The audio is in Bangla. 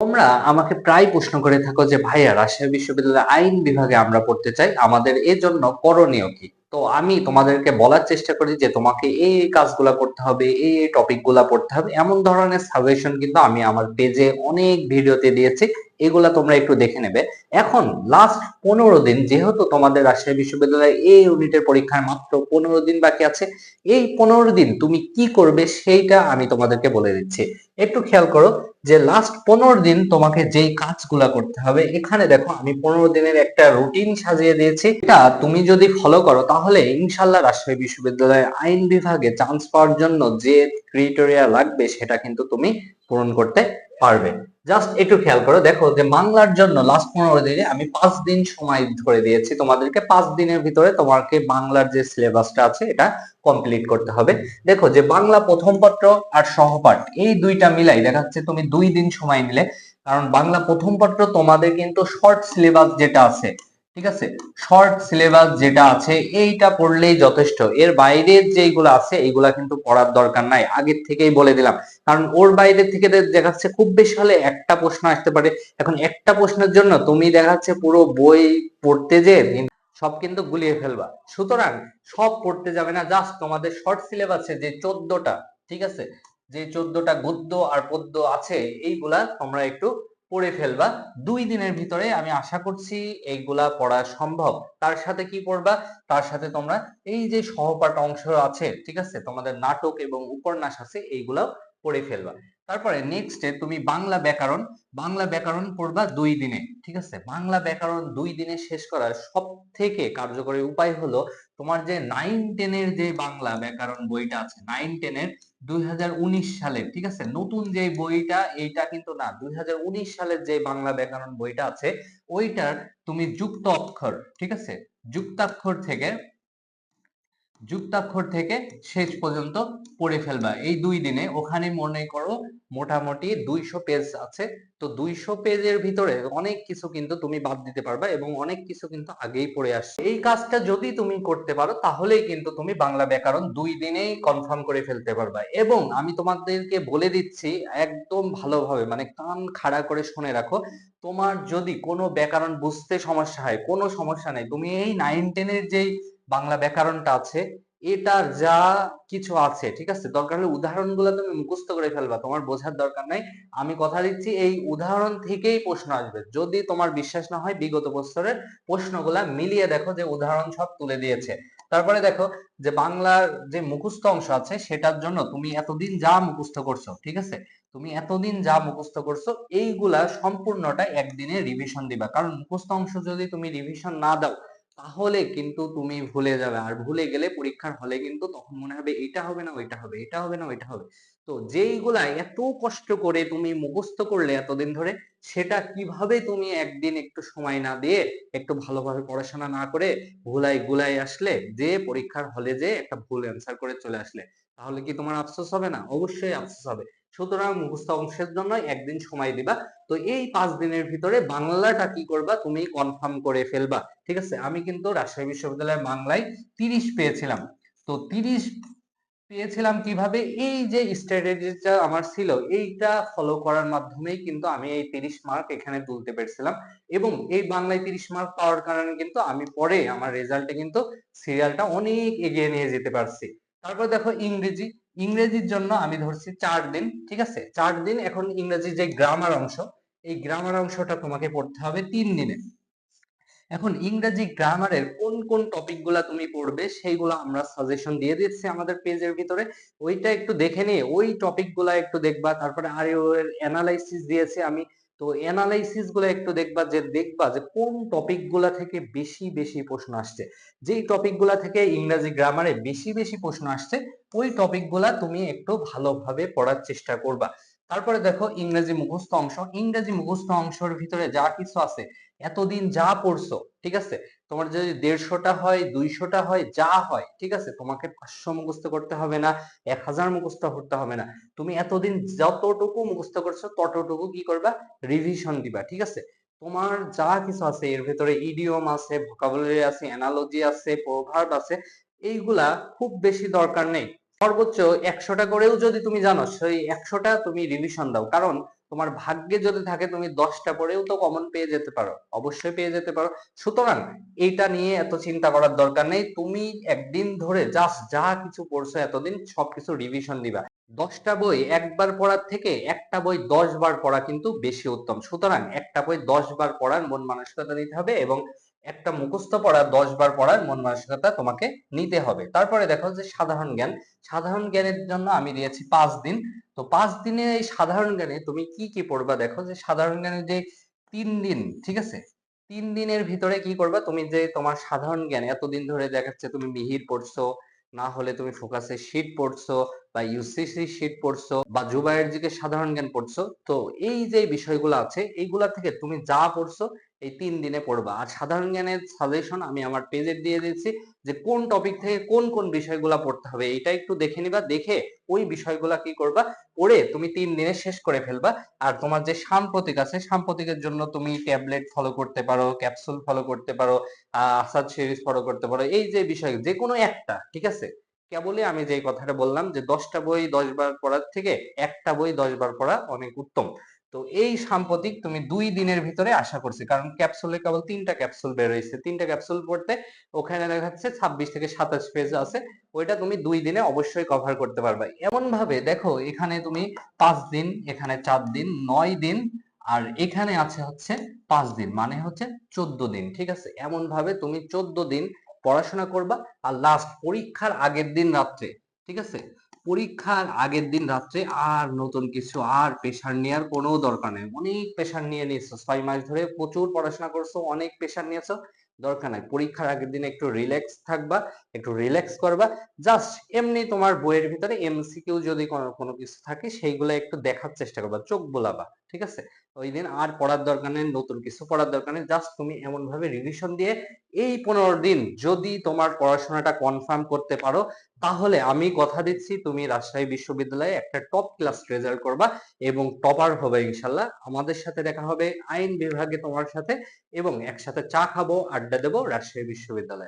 তোমরা আমাকে প্রায় প্রশ্ন করে থাকো যে, ভাইয়া, রাজশাহী বিশ্ববিদ্যালয়ের আইন বিভাগে আমরা পড়তে চাই, আমাদের এর জন্য করণীয় কি? তো আমি তোমাদেরকে বলার চেষ্টা করি যে, তোমাকে এই কাজগুলা করতে হবে, এই এই টপিকগুলা পড়তে হবে, এমন ধরনের সাজেশন কিন্তু আমি আমার পেজে অনেক ভিডিওতে দিয়েছি, এগুলা তোমরা একটু দেখে নেবে। এখন লাস্ট পনেরো দিন, যেহেতু তোমাদের রাজশাহী বিশ্ববিদ্যালয়ে এই ইউনিটের পরীক্ষার মাত্র পনেরো দিন বাকি আছে, এই পনেরো দিন তুমি কি করবে সেইটা আমি তোমাদেরকে বলে দিচ্ছি। একটু খেয়াল করো যে লাস্ট পনেরো দিন তোমাকে যেই কাজগুলা করতে হবে, এখানে দেখো আমি পনেরো দিনের একটা রুটিন সাজিয়ে দিয়েছি। এটা তুমি যদি ফলো করো, তাহলে ইনশাল্লাহ রাজশাহী বিশ্ববিদ্যালয়ের আইন বিভাগে চান্স পাওয়ার জন্য যে ক্রিটেরিয়া লাগবে, সেটা কিন্তু তুমি পূরণ করতে পারবে। জাস্ট একটু খেয়াল করো, দেখো যে বাংলার জন্য লাস্ট পনেরো দিনে আমি পাঁচ দিন সময় ধরে দিয়েছি তোমাদেরকে। পাঁচ দিনের ভিতরে তোমাকে বাংলার যে সিলেবাসটা আছে, এটা কমপ্লিট করতে হবে। দেখো যে বাংলা প্রথম পত্র আর সহপাঠ, এই দুইটা মিলাই দেখা যাচ্ছে তুমি দুই দিন সময় নিলে। কারণ বাংলা প্রথম পত্র তোমাদের কিন্তু শর্ট সিলেবাস যেটা আছে, ঠিক আছে? শর্ট সিলেবাস যেটা আছে, এইটা পড়লেই যথেষ্ট। এর বাইরে যেগুলো আছে, এইগুলা কিন্তু পড়ার দরকার নাই। আগের থেকেই বলে দিলাম। কারণ ওর বাইরে থেকে দেখা যাচ্ছে খুব বেশি হলে একটা প্রশ্ন আসতে পারে। এখন একটা প্রশ্নের জন্য তুমি দেখা যাচ্ছে পুরো বই পড়তে যে সব কিন্তু গুলিয়ে ফেলবা। সুতরাং সব পড়তে যাবে না জাস্ট তোমাদের শর্ট সিলেবাসে যে চোদ্দটা, ঠিক আছে? যে চোদ্দটা গদ্য আর পদ্য আছে, এইগুলা তোমরা একটু পড়ে ফেলবা। দুই দিনের ভিতরে আমি আশা করছি এইগুলা পড়া সম্ভব। তার সাথে কি পড়বা? তার সাথে তোমরা এই যে সহপাঠ অংশ আছে, ঠিক আছে? তোমাদের নাটক এবং উপন্যাস আছে, এইগুলাও পড়ে ফেলবা। তারপরে নেক্সটে তুমি বাংলা ব্যাকরণ বাংলা ব্যাকরণ পড়বা দুই দিনে, ঠিক আছে? বাংলা ব্যাকরণ দুই দিনে শেষ করার সব থেকে কার্যকরী উপায় হলো তোমার যে নাইন টেনের যে বাংলা ব্যাকরণ বইটা আছে নাইন টেনের দুই হাজার উনিশ সালের ঠিক আছে? নতুন যে বইটা, এইটা কিন্তু না, দুই হাজার উনিশ সালের যে বাংলা ব্যাকরণ বইটা আছে, ওইটার তুমি যুক্ত অক্ষর, ঠিক আছে? যুক্তাক্ষর থেকে যুক্তাক্ষর থেকে শেষ পর্যন্ত পড়ে ফেলবা। এই দুই দিনে ওখানে মনে করো মোটামুটি দুইশো পেজ আছে। তো দুইশো পেজের ভিতরে অনেক কিছু কিন্তু তুমি বাদ দিতে পারবা এবং অনেক কিছু কিন্তু আগেই পড়ে আসছে এই কাজটা যদি তুমি করতে পারো, তাহলেই কিন্তু তুমি বাংলা ব্যাকরণ দুই দিনেই কনফার্ম করে ফেলতে পারবা। এবং আমি তোমাদেরকে বলে দিচ্ছি একদম ভালোভাবে মানে কান খাড়া করে শুনে রাখো, তোমার যদি কোনো ব্যাকরণ বুঝতে সমস্যা হয়, কোনো সমস্যা নেই, তুমি এই নাইন টেনের যেই বাংলা ব্যাকরণটা আছে। এটার যা কিছু আছে, ঠিক আছে? দরকার হলে উদাহরণগুলো তুমি মুখস্থ করে ফেলবা, তোমার বোঝার দরকার নাই। আমি কথা দিচ্ছি, এই উদাহরণ থেকেই প্রশ্ন আসবে। যদি তোমার বিশ্বাস না হয়, বিগত বছরের প্রশ্নগুলা মিলিয়ে দেখো যে উদাহরণ সব তুলে দিয়েছে। তারপরে দেখো যে বাংলার যে মুখস্থ অংশ আছে, সেটার জন্য তুমি এতদিন যা মুখস্থ করছ, ঠিক আছে? তুমি এতদিন যা মুখস্থ করছ, এইগুলা সম্পূর্ণটা একদিনে রিভিশন দিবা। কারণ মুখস্থ অংশ যদি তুমি রিভিশন না দাও তাহলে কিন্তু তুমি ভুলে যাবে। আর ভুলে গেলে পরীক্ষার হলে কিন্তু তখন মনে হবে এটা হবে না, ওইটা হবে, এটা হবে না, ওইটা হবে। তো যেইগুলা এত কষ্ট করে তুমি মুখস্থ করলে এতদিন ধরে, সেটা কীভাবে তুমি একদিন একটু সময় না দিয়ে একটু ভালোভাবে পড়াশোনা না করে ভুলাই গুলাই আসলে যে পরীক্ষার হলে যে একটা ভুল অ্যান্সার করে চলে আসলে, তাহলে কি তোমার আফসোস হবে না? অবশ্যই আফসোস হবে। সুতরাং মুখস্থ অংশের জন্য একদিন সময় দিবা। তো এই পাঁচ দিনের ভিতরে বাংলাটা কি করবা? তুমি কনফার্ম করে ফেলবা। ঠিক আছে? আমি কিন্তু রাজশাহী বিশ্ববিদ্যালয়ের বাংলায় তিরিশ পেয়েছিলাম। তো তিরিশ পেয়েছিলাম কীভাবে? এই যে স্ট্র্যাটেজিটা আমার ছিল, এইটা ফলো করার মাধ্যমেই কিন্তু আমি এই তিরিশ মার্ক এখানে তুলতে পেরেছিলাম। এবং এই বাংলায় তিরিশ মার্ক পাওয়ার কারণে কিন্তু আমি পরে আমার রেজাল্টে কিন্তু সিরিয়ালটা অনেক এগিয়ে নিয়ে যেতে পারছি। তারপর দেখো ইংরেজি। ইংরেজির জন্য আমি ধরছি চার দিন, ঠিক আছে? চার দিন এখন ইংরেজি যে গ্রামার অংশ, এই গ্রামার অংশটা তোমাকে পড়তে হবে তিন দিনে। এখন ইংরেজি গ্রামারের কোন কোন টপিকগুলা তুমি পড়বে, সেইগুলো আমরা সাজেশন দিয়ে দিচ্ছি আমাদের পেজের ভিতরে। ওইটা একটু দেখে নিয়ে ওই টপিকগুলা একটু দেখবা, তারপরে আর এর অ্যানালাইসিস দিয়েছি আমি। তো অ্যানালাইসিসগুলো একটু দেখবা যে দেখবা যে কোন টপিকগুলা থেকে বেশি বেশি প্রশ্ন আসছে। যেই টপিকগুলা থেকে ইংরাজি গ্রামারে বেশি বেশি প্রশ্ন আসছে, ওই টপিকগুলা তুমি একটু ভালোভাবে পড়ার চেষ্টা করবা। তারপরে দেখো ইংরেজি মুখস্থ অংশ। ইংরেজি মুখস্থ অংশের ভিতরে যা কিছু আছে এতদিন যা পড়ছো, ঠিক আছে? তোমার যদি দেড়শোটা হয়, দুইশোটা হয়, যা হয়, ঠিক আছে? তোমাকে পাঁচশো মুখস্থ করতে হবে না, এক হাজার মুখস্থ করতে হবে না। তুমি এতদিন যতটুকু মুখস্থ করছ, ততটুকু কি করবা? রিভিশন দিবা, ঠিক আছে? তোমার যা কিছু আছে, এর ভেতরে ইডিয়ম আছে ভোকাবুলারি আছে অ্যানালজি আছে প্রভার্ব আছে, এইগুলা খুব বেশি দরকার নেই। সর্বোচ্চ একশোটা করেও যদি তুমি জানো, সেই একশোটা তুমি রিভিশন দাও। কারণ তোমার ভাগ্যে যদি থাকে তুমি দশটা পরেও তো কমন পেয়ে যেতে পারো। অবশ্যই পেয়ে যেতে পারো। সুতরাং এইটা নিয়ে এত চিন্তা করার দরকার নেই। তুমি একদিন ধরে জাস্ট যা কিছু পড়ছো এতদিন সবকিছু রিভিশন দিবা। দশটা বই একবার পড়ার থেকে একটা বই দশ বার পড়া কিন্তু বেশি উত্তম। সুতরাং একটা বই দশ বার পড়ার মন মানসিকতা নিতে হবে এবং একটা মুখস্থ পড়া দশ বার পড়ার মন মানসিকতা তোমাকে নিতে হবে। তারপরে দেখো যে সাধারণ জ্ঞান। সাধারণ জ্ঞানের জন্য আমি দিয়েছি পাঁচ দিন। তো পাঁচ দিনে এই সাধারণ জ্ঞানে তুমি কি কি পড়বা দেখো যে সাধারণ জ্ঞানে যে তিন দিন, ঠিক আছে? তিন দিনের ভিতরে কি করবা? তুমি যে তোমার সাধারণ জ্ঞান, এতদিন ধরে দেখাচ্ছে তুমি মিহির পড়ছো, না হলে তুমি ফোকাসের শীট পড়ছো বা ইউসিসি শীট পড়ছো বা জুবাইয়ের দিকে সাধারণ জ্ঞান পড়ছো। তো এই যে বিষয়গুলো আছে, এইগুলা থেকে তুমি যা পড়ছো এই তিন দিনে পড়বা। আর সাধারণ জ্ঞানের সাজেশন আমি আমার পেজে দিয়ে দিচ্ছি যে কোন টপিক থেকে কোন কোন বিষয়গুলা পড়তে হবে। এটা একটু দেখে নিবা, দেখে ওই বিষয়গুলা কি করবা, পড়ে তুমি তিন দিনে শেষ করে ফেলবা। আর তোমার যে সাম্প্রতিক আছে, সাম্প্রতিকের জন্য তুমি ট্যাবলেট ফলো করতে পারো ক্যাপসুল ফলো করতে পারো আসাদ সিরিজ ফলো করতে পারো। এই যে বিষয়, যে কোনো একটা, ঠিক আছে? কেবলই আমি যে কথাটা বললাম যে দশটা বই দশ বার পড়ার থেকে একটা বই দশ বার পড়া অনেক উত্তম। তো এই সাম্প্রতিক তুমি দুই দিনের ভিতরে আশা করছি, কারণ ক্যাপসুলে কেবল তিনটা ক্যাপসুল বের হয়েছে তিনটা ক্যাপসুল পড়তে ওখানে দেখা যাচ্ছে ছাব্বিশ থেকে সাতাশ পেজ আছে, ওইটা তুমি দুই দিনে অবশ্যই কভার করতে পারবে। এমন ভাবে দেখো, এখানে তুমি পাঁচ দিন, এখানে চার দিন, নয় দিন, আর এখানে আছে হচ্ছে পাঁচ দিন মানে হচ্ছে চোদ্দ দিন, ঠিক আছে? এমন ভাবে তুমি চোদ্দ দিন পড়াশোনা করবা, আর লাস্ট পরীক্ষার আগের দিন রাত্রে, ঠিক আছে? পরীক্ষার আগের দিন রাত্রে আর নতুন কিছু আর প্রেশার নেওয়ার কোনো দরকার নেই। অনেক প্রেশার নিয়ে নিয়েছো। ছয় মাস ধরে প্রচুর পড়াশোনা করছ, অনেক প্রেশার নিয়েছো। দরকার নাই। পরীক্ষার আগের দিন একটু রিল্যাক্স থাকবা, একটু রিল্যাক্স করবা। জাস্ট এমনি তোমার বইয়ের ভিতরে এমসিকিউ যদি কোনো কোনো কিছু থাকে, সেইগুলো একটু দেখার চেষ্টা করবা, চোখ বোলাবা। ঠিক আছে? ওই দিন আর পড়ার দরকার নেই, নতুন কিছু পড়ার দরকার নেই জাস্ট তুমি এমন ভাবে রিভিশন দিয়ে এই পনেরো দিন যদি তোমার পড়াশোনাটা কনফার্ম করতে পারো, তাহলে আমি কথা দিচ্ছি, তুমি রাজশাহী বিশ্ববিদ্যালয়ে একটা টপ ক্লাস রেজাল্ট করবা এবং টপার হবে ইনশাল্লাহ। আমাদের সাথে দেখা হবে, আইন বিভাগে তোমার সাথে এবং একসাথে চা খাব, আড্ডা দেবো রাজশাহী বিশ্ববিদ্যালয়ে।